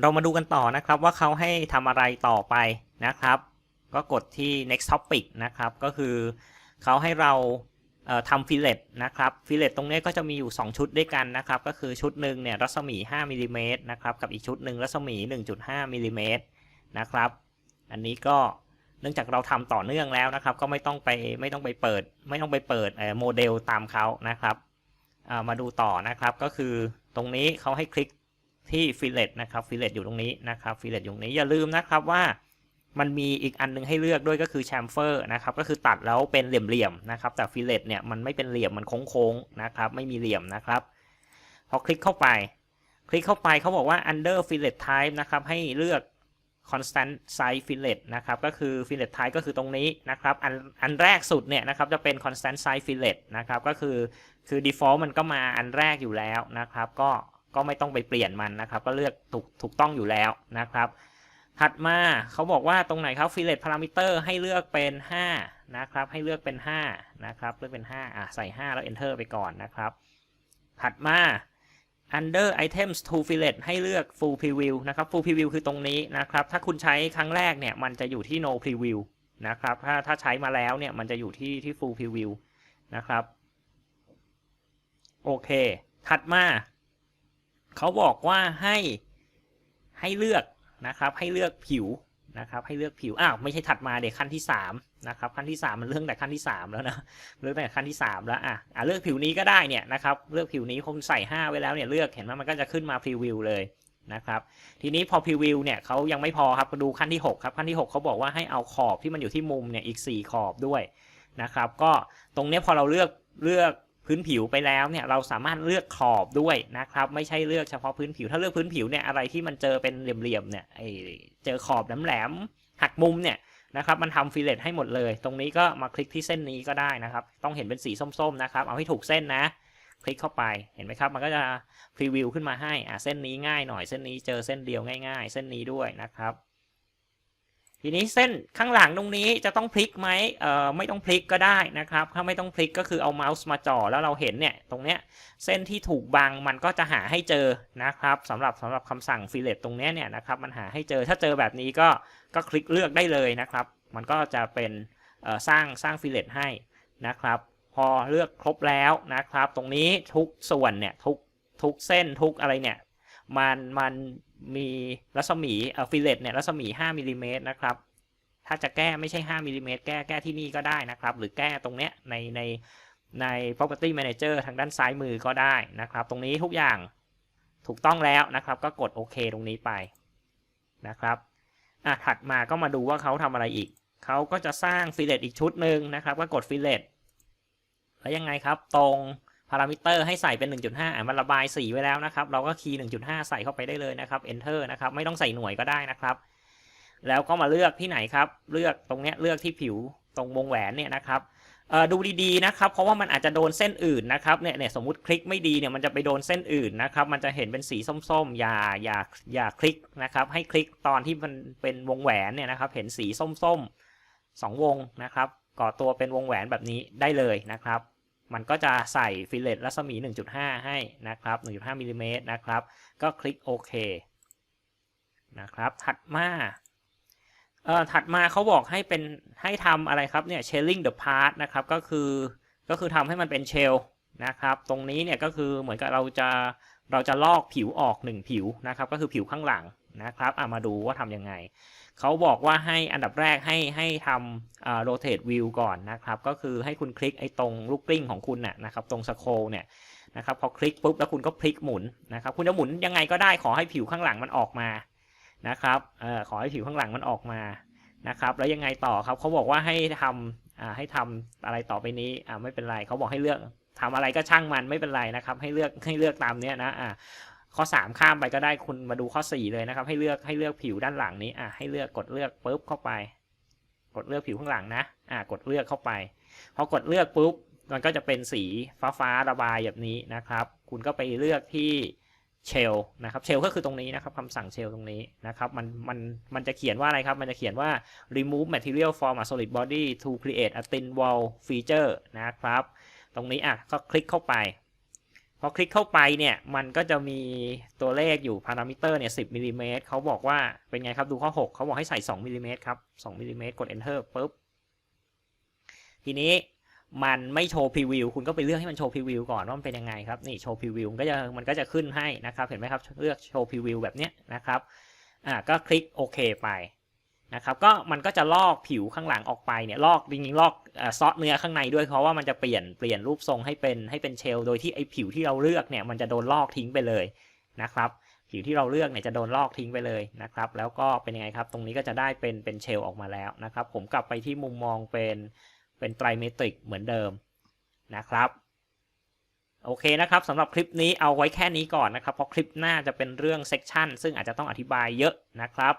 เรามาดูกันต่อนะครับว่าเขาให้ทำอะไรต่อไปนะครับ ก็กดที่ next topic นะครับ ก็คือเขาให้เราเทำฟิเลตนะครับ ฟิเลตตรงนี้ก็จะมีอยู่ 2 ชุดด้วยกันนะครับ ก็คือชุดหนึ่งเนี่ยรัศมี 5มิลลิเมตรนะครับ กับอีกชุดหนึ่งรัศมี 1.5มิลลิเมตรนะครับ อันนี้ก็เนื่องจากเราทำต่อเนื่องแล้วนะครับ ก็ไม่ต้องไปไม่ต้องไปเปิด ไม่ต้องไปเปิดโมเดลตามเขานะครับามาดูต่อนะครับ ก็คือตรงนี้เขาให้คลิก ที่ฟิเลตนะครับฟิเลตอยู่ตรงนี้นะครับฟิเลตอยู่ตรงนี้อย่าลืมนะครับว่ามันมีอีกอันนึงให้เลือกด้วยก็คือแชมเฟอร์นะครับก็คือตัดแล้วเป็นเหลี่ยมๆนะครับแต่ฟิเลตเนี่ยมันไม่เป็นเหลี่ยมมันโค้งๆนะครับไม่มีเหลี่ยมนะครับพอคลิกเข้าไป คลิกเข้าไปเขาบอกว่า under fillet type นะครับให้เลือก constant size fillet นะครับก็คือ fillet type ก็คือตรงนี้นะครับอันอันแรกสุดเนี่ยนะครับจะเป็น constant size fillet นะครับก็คือคือ default มันก็มาอันแรกอยู่แล้วนะครับก็ ก็ไม่ต้องไปเปลี่ยนมันนะครับ ก็เลือกถูกถูกต้องอยู่แล้วนะครับ ถัดมาเขาบอกว่าตรงไหนครับ fillet parameter ให้เลือกเป็น5นะครับให้เลือกเป็น5นะครับเลือกเป็น5อะใส่ 5 แล้ว enter ไปก่อนนะครับ ถัดมา under items to fillet ให้เลือก full preview นะครับ full preview คือตรงนี้นะครับ ถ้าคุณใช้ครั้งแรกเนี่ย มันจะอยู่ที่ no preview นะครับ ถ้าถ้าใช้มาแล้วเนี่ย มันจะอยู่ที่ที่ full preview นะครับ โอเค ถัดมา เขาบอกว่าให้ให้เลือกนะครับ ให้เลือกผิวนะครับ ให้เลือกผิว อ้าว ไม่ใช่ถัดมาเดี๋ยวขั้นที่สามนะครับ ขั้นที่สามมันเรื่องแต่ขั้นที่สามแล้วนะเลืองแต่ขั้นที่ 3 แล้ว อะอะเลือกผิวนี้ก็ได้เนี่ยนะครับ เลือกผิวนี้คงใส่ 5 ไว้แล้วเนี่ย เลือก เห็นไหมมันก็จะขึ้นมาพรีวิวเลยนะครับ ทีนี้พอพรีวิวเนี่ยเขายังไม่พอครับดูขั้นที่ 6 ครับ ขั้นที่ 6เขาบอกว่าให้เอาขอบที่มันอยู่ที่มุมเนี่ยอีก 4 ขอบด้วยนะครับ ก็ตรงเนี้ยพอเราเลือกเลือก พื้นผิวไปแล้วเนี่ยเราสามารถเลือกขอบด้วยนะครับไม่ใช่เลือกเฉพาะพื้นผิว ถ้าเลือกพื้นผิวเนี่ยอะไรที่มันเจอเป็นเหลี่ยมๆเนี่ยไอเจอขอบแหลมๆหักมุมเนี่ยนะครับมันทำฟิเลตให้หมดเลย ตรงนี้ก็มาคลิกที่เส้นนี้ก็ได้นะครับ ต้องเห็นเป็นสีส้มๆนะครับ เอาให้ถูกเส้นนะ คลิกเข้าไปเห็นไหมครับ มันก็จะพรีวิวขึ้นมาให้อ่าเส้นนี้ง่ายหน่อยเส้นนี้เจอเส้นเดียวง่าย ๆ เส้นนี้ด้วยนะครับ ทีนี้เส้นข้างหลังตรงนี้จะต้องพลิกไหมเอ่อไม่ต้องพลิกก็ได้นะครับ ถ้าไม่ต้องพลิกก็คือเอาเมาส์มาจ่อแล้วเราเห็นเนี่ยตรงเนี้ยเส้นที่ถูกบังมันก็จะหาให้เจอนะครับสำหรับสำหรับคำสั่งฟิเลตตรงเนี้ยเนี่ยนะครับมันหาให้เจอถ้าเจอแบบนี้ก็ก็คลิกเลือกได้เลยนะครับ มันก็จะเป็นสร้างสร้างฟิเลตให้นะครับ พอเลือกครบแล้วนะครับ ตรงนี้ทุกส่วนเนี่ยทุกทุกเส้นทุกอะไรเนี่ย มันมันมีรัศมีฟิเลตเนี่ยรัศมี 5มิลลิเมตรนะครับถ้าจะแก้ไม่ใช่ 5มิลลิเมตรแก้แก้ที่นี่ก็ได้นะครับ หรือแก้ตรงเนี้ยในในใน property manager ทางด้านซ้ายมือก็ได้นะครับ ตรงนี้ทุกอย่างถูกต้องแล้วนะครับ ก็กดโอเคตรงนี้ไปนะครับอะถัดมาก็มาดูว่าเขาทำอะไรอีก เขาก็จะสร้างฟิเลตอีกชุดหนึ่งนะครับ ก็กดฟิเลตแล้วยังไงครับตรง พารามิเตอร์ให้ใส่เป็น 1.5อะมันระบายสีไว้แล้วนะครับ เราก็คีย์ 1.5 ใส่เข้าไปได้เลยนะครับ enter นะครับ ไม่ต้องใส่หน่วยก็ได้นะครับ แล้วก็มาเลือกที่ไหนครับ เลือกตรงเนี้ยเลือกที่ผิวตรงวงแหวนเนี่ยนะครับเอ่อดูดีๆนะครับ เพราะว่ามันอาจจะโดนเส้นอื่นนะครับเนี่ยเนี่ยสมมติคลิกไม่ดีเนี่ยมันจะไปโดนเส้นอื่นนะครับ มันจะเห็นเป็นสีส้มๆ อย่าอย่าอย่าคลิกนะครับ ให้คลิกตอนที่มันเป็นวงแหวนเนี่ยนะครับ เห็นสีส้มๆสองวงนะครับ ก่อตัวเป็นวงแหวนแบบนี้ได้เลยนะครับ มันก็จะใส่ฟิเลตรัศมี 1.5 ให้นะครับ 1.5มิลลิเมตรนะครับ ก็คลิกโอเคนะครับ ถัดมา เอ่อ ถัดมาเขาบอกให้เป็นให้ทำอะไรครับเนี่ย shelling the part นะครับ ก็คือก็คือทำให้มันเป็นเชลนะครับ ตรงนี้เนี่ยก็คือเหมือนกับเราจะเราจะลอกผิวออกหนึ่งผิวนะครับ ก็คือผิวข้างหลัง นะครับอะมาดูว่าทำยังไง เขาบอกว่าให้อันดับแรกให้ให้ทำ rotate view ก่อนนะครับ ก็คือให้คุณคลิกไอ้ตรงลูกกลิ้งของคุณน่ะนะครับ ตรงสโครเนี่ยนะครับพอคลิกปุ๊บแล้วคุณก็พลิกหมุนนะครับ คุณจะหมุนยังไงก็ได้ขอให้ผิวข้างหลังมันออกมานะครับเอ่อขอให้ผิวข้างหลังมันออกมานะครับ แล้วยังไงต่อครับเขาบอกว่าให้ทำอ่าให้ทำอะไรต่อไปนี้อ่าไม่เป็นไรเขาบอกให้เลือกทำอะไรก็ช่างมันไม่เป็นไรนะครับ ให้เลือกให้เลือกตามเนี้ยนะอ่า ข้อ 3 ข้ามไปก็ได้คุณมาดูข้อ 4 เลยนะครับ ให้เลือกให้เลือกผิวด้านหลังนี้อ่าให้เลือกกดเลือกปุ๊บเข้าไป กดเลือกผิวข้างหลังนะอ่ากดเลือกเข้าไปพอกดเลือกปุ๊บมันก็จะเป็นสีฟ้าฟ้าระบายแบบนี้นะครับ คุณก็ไปเลือกที่เชลนะครับเชลก็คือตรงนี้นะครับคำสั่งเชลตรงนี้นะครับมันมันมันจะเขียนว่าอะไรครับ มันจะเขียนว่า remove material from a solid body to create a thin wall feature นะครับ ตรงนี้อะก็คลิกเข้าไป พอคลิกเข้าไปเนี่ย มันก็จะมีตัวเลขอยู่พารามิเตอร์เนี่ย10มิลลิเมตรเขาบอกว่าเป็นไงครับดูข้อ 6 เขาบอกให้ใส่2มิลลิเมตรครับ2มิลลิเมตรกด enter ปุ๊บ ทีนี้มันไม่โชว์พรีวิวคุณก็ไปเลือกให้มันโชว์พรีวิวก่อนว่ามันเป็นยังไงครับนี่โชว์พรีวิวมันก็จะมันก็จะขึ้นให้นะครับ เห็นไหมครับเลือกโชว์พรีวิวแบบเนี้ยนะครับอ่าก็คลิกโอเคไป นะครับก็มันก็จะลอกผิวข้างหลังออกไปเนี่ยลอกจริงๆลอกอซอสเนื้อข้างในด้วยเพราะว่ามันจะเปลี่ยนเปลี่ยนรูปทรงให้เป็นให้เป็นเชล โดยที่ไอผิวที่เราเลือกเนี่ยมันจะโดนลอกทิ้งไปเลยนะครับ ผิวที่เราเลือกเนี่ยจะโดนลอกทิ้งไปเลยนะครับ แล้วก็เป็นยังไงครับ ตรงนี้ก็จะได้เป็นเป็นเชลออกมาแล้วนะครับ ผมกลับไปที่มุมมองเป็นเป็นไตรเมตริกเหมือนเดิมนะครับโอเคนะครับสำหรับคลิปนี้เอาไว้แค่นี้ก่อนนะครับ เพราะคลิปหน้าจะเป็นเรื่องเซกชันซึ่งอาจจะต้องอธิบายเยอะนะครับ